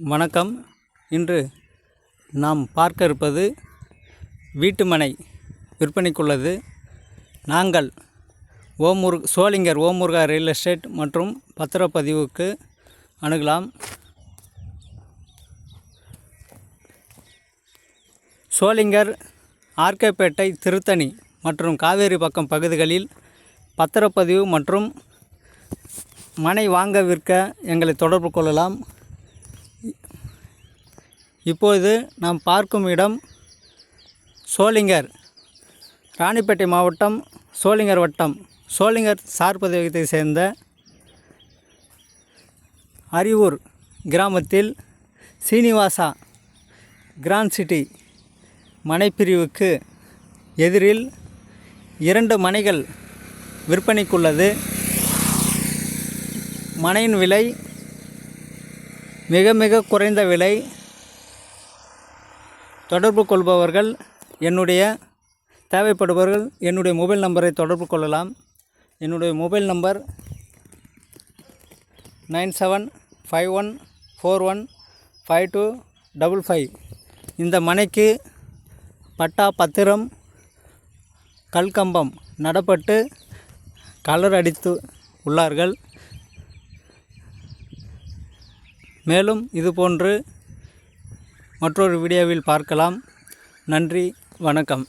வணக்கம். இன்று நாம் பார்க்க இருப்பது வீட்டுமனை விற்பனைக்குள்ளது. நாங்கள் ஓமுர் சோளிங்கர் ஓமுருகா ரியல் எஸ்டேட் மற்றும் பத்திரப்பதிவுக்கு அணுகலாம். சோளிங்கர் ஆர்கேப்பேட்டை திருத்தணி மற்றும் காவேரி பக்கம் பகுதிகளில் பத்திரப்பதிவு மற்றும் மனை வாங்க விற்க எங்களை தொடர்பு கொள்ளலாம். இப்போது நாம் பார்க்கும் இடம் சோளிங்கர் ராணிப்பேட்டை மாவட்டம் சோளிங்கர் வட்டம். சோளிங்கர் சார் பதவியத்தை சேர்ந்த அரியூர் கிராமத்தில் சீனிவாசா கிராண்ட் சிட்டி மனைப்பிரிவுக்கு எதிரில் இரண்டு மனைகள் விற்பனைக்குள்ளது. மனையின் விலை மிக மிக குறைந்த விலை தொடர்பு கொள்பவர்கள் என்னுடைய தேவைப்படுபவர்கள் என்னுடைய மொபைல் நம்பரை தொடர்பு கொள்ளலாம். என்னுடைய mobile number nine seven five one four one five two double five. இந்த மனைக்கு பட்டா பத்திரம் கல்கம்பம் நடப்பட்டு கலர் அடித்து உள்ளார்கள். மேலும் இதுபோன்று மற்றொரு வீடியோவில் பார்க்கலாம். நன்றி வணக்கம்.